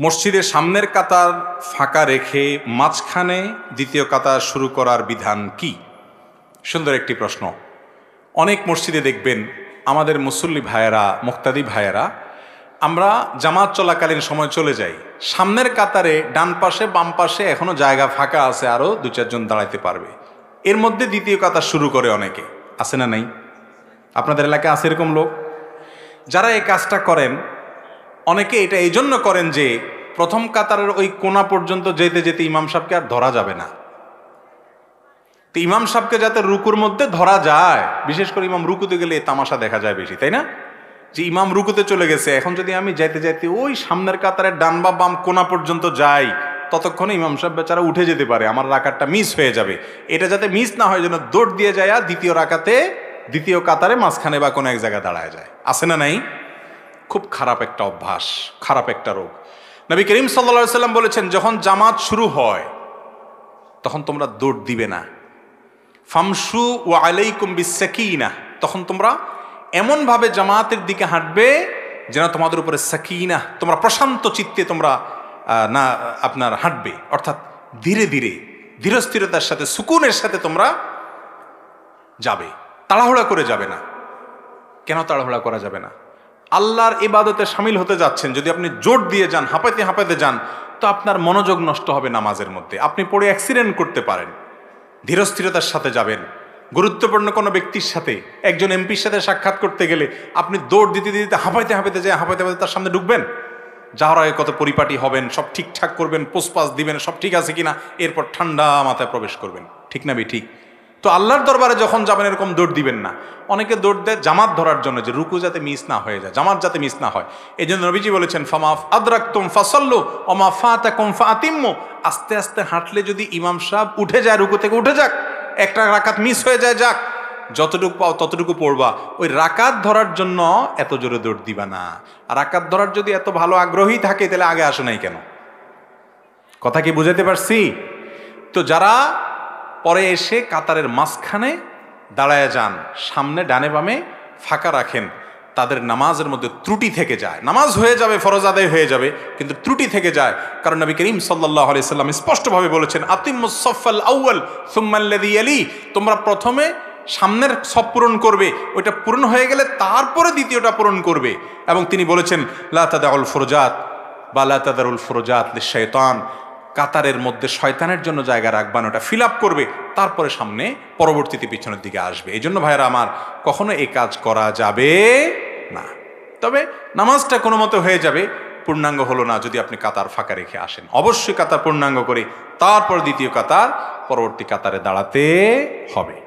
মসজিদের সামনের কাতার ফাঁকা রেখে মাঝখানে দ্বিতীয় কাতার শুরু করার বিধান কি? সুন্দর একটি প্রশ্ন। অনেক মসজিদে দেখবেন আমাদের মুসল্লি ভাইয়েরা, মুক্তাদি ভাইয়েরা, আমরা জামাত চলাকালীন সময় চলে যাই। সামনের কাতারে ডান পাশে, বাম পাশে এখনও জায়গা ফাঁকা আছে, আরও দু চারজন দাঁড়াইতে পারবে। এর মধ্যে দ্বিতীয় কাতার শুরু করে অনেকে। আছে না নাই? আপনাদের এলাকায় আছে এরকম লোক? যারা এই কাজটা করেন অনেকে এটা এই জন্য করেন যে প্রথম কাতারের ওই কোনা পর্যন্ত যেতে যেতে ইমাম সাহেবকে আর ধরা যাবে না। তো ইমাম সাহেবকে যাতে রুকুর মধ্যে ধরা যায়, বিশেষ করে ইমাম রুকুতে গেলে তামাশা দেখা যায় বেশি, তাই না? যে ইমাম রুকুতে চলে গেছে, এখন যদি আমি যাইতে যাইতে ওই সামনের কাতারের ডান বা বাম কোনা পর্যন্ত যাই, ততক্ষণে ইমাম সাহেব বেচারা উঠে যেতে পারে, আমার রাকাতটা মিস হয়ে যাবে। এটা যাতে মিস না হয়, যেন দৌড় দিয়ে যায় দ্বিতীয় রাকাতে, দ্বিতীয় কাতারে মাঝখানে বা কোনো এক জায়গায় দাঁড়ায় যায়। আছে না নাই? খুব খারাপ একটা অভ্যাস, খারাপ একটা রোগ। নবী করিম সাল্লা সাল্লাম বলেছেন, যখন জামাত শুরু হয়, তখন তোমরা দৌড় দিবে না। ফামসু ও আলাইকুম বিসাকিনা তখন তোমরা এমনভাবে জামাতের দিকে হাঁটবে যেন তোমাদের উপরে সাকিনা, তোমরা প্রশান্ত চিত্তে তোমরা না, আপনার হাঁটবে। অর্থাৎ ধীরে ধীরে, ধীরস্থিরতার সাথে, সুকুনের সাথে তোমরা যাবে। তাড়াহুড়া করে যাবে না। কেন তাড়াহুড়া করা যাবে না? আল্লাহর ইবাদতে সামিল হতে যাচ্ছেন, যদি আপনি জোর দিয়ে যান, হাঁপাইতে হাঁপাইতে যান, তো আপনার মনোযোগ নষ্ট হবে নামাজের মধ্যে। আপনি পড়ে অ্যাক্সিডেন্ট করতে পারেন, ধীরস্থিরতার সাথে যাবেন। গুরুত্বপূর্ণ কোনো ব্যক্তির সাথে, একজন এমপির সাথে সাক্ষাৎ করতে গেলে আপনি দৌড় দিতে দিতে হাঁপাইতে হাঁপাইতে যায় হাঁপাইতে হাঁপাইতে তার সামনে ঢুকবেন। যাওয়ার আগে কত পরিপাটি হবেন, সব ঠিকঠাক করবেন, পোষপাস দিবেন, সব ঠিক আছে কিনা, এরপর ঠান্ডা মাথায় প্রবেশ করবেন। ঠিক না বি ঠিক? তো আল্লাহর দরবারে যখন যাবেন, এরকম দৌড় দিবেন না। অনেকে দৌড় দেয় জামাত ধরার জন্য যে রুকু যাতে মিস না হয়ে যায়, জামাত যাতে মিস না হয়। এই জন্য নবীজি বলেছেন, ফামাফ আদরাক তুম ফাসল্লু অমা ফাতা কুম ফাতিম্মু আস্তে আস্তে হাঁটলে যদি ইমাম সাহেব উঠে যায়, রুকু থেকে উঠে যাক, একটা রাকাত মিস হয়ে যায়, যাক। যতটুকু পাও ততটুকু পড়বা। ওই রাকাত ধরার জন্য এত জোরে দৌড় দিবা না। আর রাকাত ধরার যদি এত ভালো আগ্রহী থাকে, তাহলে আগে আসে নাই কেন? কথা কি বুঝাতে পারছি? তো যারা পরে এসে কাতারের মাঝখানে দাঁড়ায় যান। সামনে, ডানে বামে ফাঁকা রাখেন। তাদের নামাজের মধ্যে ত্রুটি থেকে যায়। নামাজ হয়ে যাবে, ফরজ আদায় হয়ে যাবে, কিন্তু ত্রুটি থেকে যায়। কারণ নবী করিম সাল্লাহ আলি সাল্লাম স্পষ্টভাবে বলেছেন আতিমুসফল আউ্ল সুম্মাল্লাদি আলী তোমরা প্রথমে সামনের সব পূরণ করবে, ওইটা পূরণ হয়ে গেলে তারপরে দ্বিতীয়টা পূরণ করবে। এবং তিনি বলেছেন লাতাদা উল ফরজাত বা লাতাদারুল ফরজাত শৈতান কাতারের মধ্যে শয়তানের জন্য জায়গা রাখবান, ওটা ফিল আপ করবে, তারপরে সামনে পরবর্তীতে পিছনের দিকে আসবে। এই জন্য ভাইয়েরা আমার, কখনো এই কাজ করা যাবে না। তবে নামাজটা কোনো মতো হয়ে যাবে, পূর্ণাঙ্গ হলো না যদি আপনি কাতার ফাঁকা রেখে আসেন। অবশ্যই কাতার পূর্ণাঙ্গ করে, তারপর দ্বিতীয় কাতার পরবর্তী কাতারে দাঁড়াতে হবে।